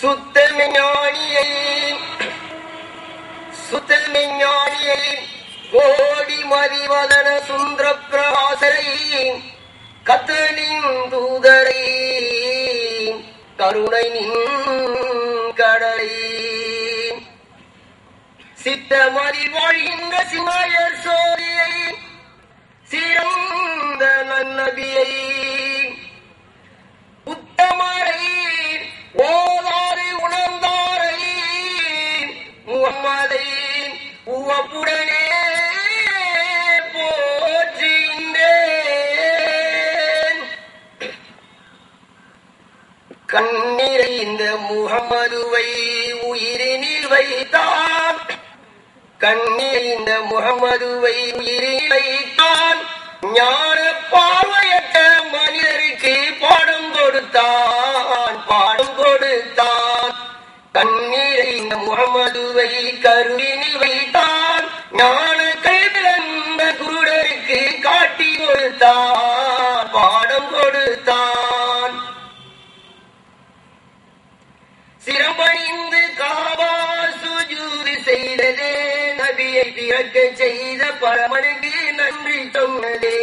சுத்தமெஞானியை சுத்தமெஞானியை கோடி மதிவதன சுந்தர பிரகாசரை கத்தனின் தூதரை கருணை நின் கடலை. சித்தமதி வாழ்கின்ற சிவாயர் சோதியை சிறந்த நன்னபியை உவப்புடனே போற்றுகின்றேன் கண்ணிறைந்த முகமதுவை உயிரினில் வைத்தான். கண்ணிறைந்த முகமதுவை உயிரில் வைத்தான். ஞான பார்வையற்ற மனிதருக்கு பாடம் கொடுத்தான் பாடம் கொடுத்தான். கண்ணீரைந்த முகமதுவை கருவினில் வைத்தான். ஞான கைவிழந்த குருடருக்கு காட்டி கொடுத்தான் பாடம் கொடுத்தான். சிரமணிந்து காவா சுஜூது செய்ததே நபியை பிறக்க செய்த பரமனுக்கு நன்றி சொன்னதே.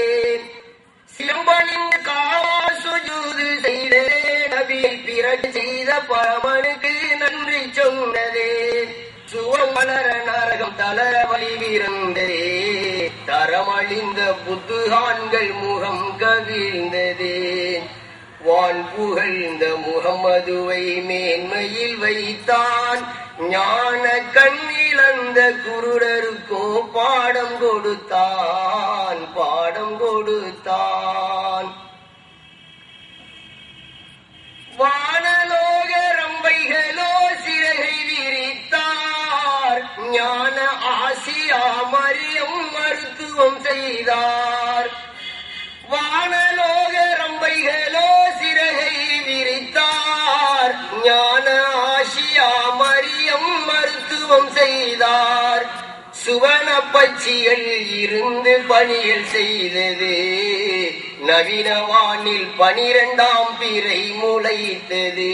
சிரம்பணிந்து காவா சுஜூது செய்ததே நபியை பிறக்க செய்த பரமனுக்கு சுவம் வளர நரகம் தளர வழிவிருந்ததே தரமழிந்த புத்துகான்கள் முகம் கவிழ்ந்ததே. வான் புகழ்ந்த முகமதுவை மேன்மையில் வைத்தான். ஞான கண்ணிழந்த குருடருக்கோ பாடம் கொடுத்தான். ஞான ஆசியா மரியம் மருத்துவம் செய்தார். வானலோக ரம்பைகளோ சிறகை விரித்தார். ஞான ஆசியா மரியம் மருத்துவம் செய்தார். சுவன பட்சிகள் இருந்து பணியல் செய்தது. நவீன வானில் பனிரெண்டாம் பிறை முளைத்தது.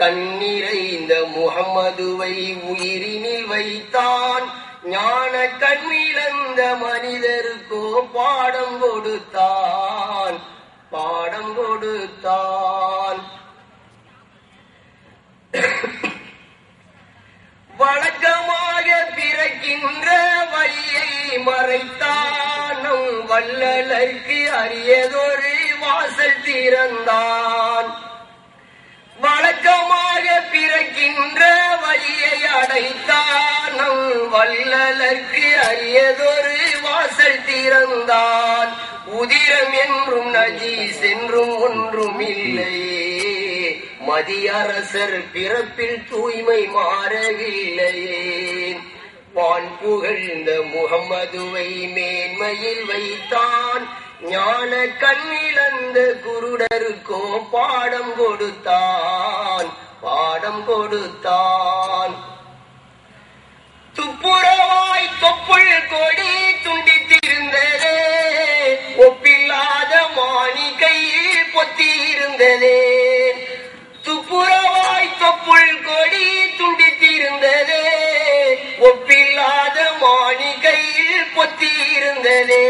கண்ணிறைந்த முகம்மதுவை உயிரினில் வைத்தான். ஞான கண்ணிழந்த மனிதருக்கோ பாடம் கொடுத்தான். பாடம் கொடுத்தான். வழக்கமாக பிறக்கின்ற வழியை மறைத்தானும் வள்ளலருக்கு அரியதொரு வாசல் திறந்தான் வழக்கமாக அடைகின்ற வழியை அடைத்தானும் வள்ளலருக்கு அரியதொரு வாசல் திறந்தான். உதிரம் என்றும் நஜீஸ் சென்றும் ஒன்றும் இல்லையே மதியரசர் பிறப்பில் தூய்மை மாறவில்லையே வான் புகழ்ந்த முகம்மதுவை மேன்மையில் வைத்தான். ஞான கண்ணிழந்த குருடருக்கோ பாடம் கொடுத்தான். பாடம் கொடுத்தான். துப்புரவாய் தொப்புள் கொடி துண்டித்திருந்ததே ஒப்பில்லாத மானி கையில் பொத்தியிருந்ததே. துப்புரவாய் தொப்புள் கொடி துண்டித்திருந்ததே ஒப்பில்லாத மானி கையில் பொத்தியிருந்ததே.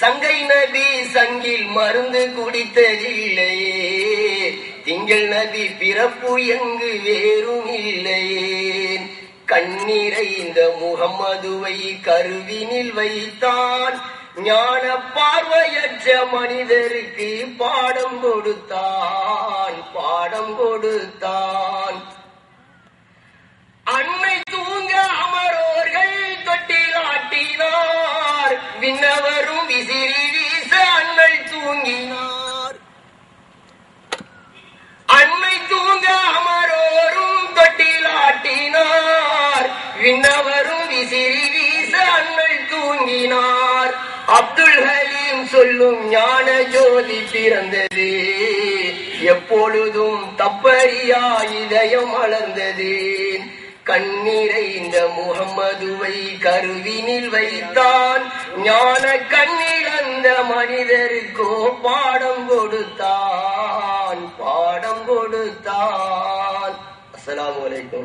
சங்கை நபி சங்கில் மருந்து குடித்ததில்லையே. திங்கள் நபி பிறப்பு எங்கு வேறும் இல்லையே கண்ணீரைந்த முகம்மதுவை கருவினில் வைத்தான். ஞான பார்வையற்ற மனிதருக்கு பாடம் கொடுத்தான். பாடம் கொடுத்தான். அப்துல் ஹலீம் சொல்லும் ஞான ஜோதி பிறந்தது. எப்பொழுதும் தப்பறியா இதயம் மலர்ந்தது கண்ணீரைந்த முகம்மதுவை கருவினில் வைத்தான். ஞான கண்ணிழந்த மனிதருக்கோ பாடம் கொடுத்தான். பாடம் கொடுத்தான். அஸ்லாம் வலைக்கும்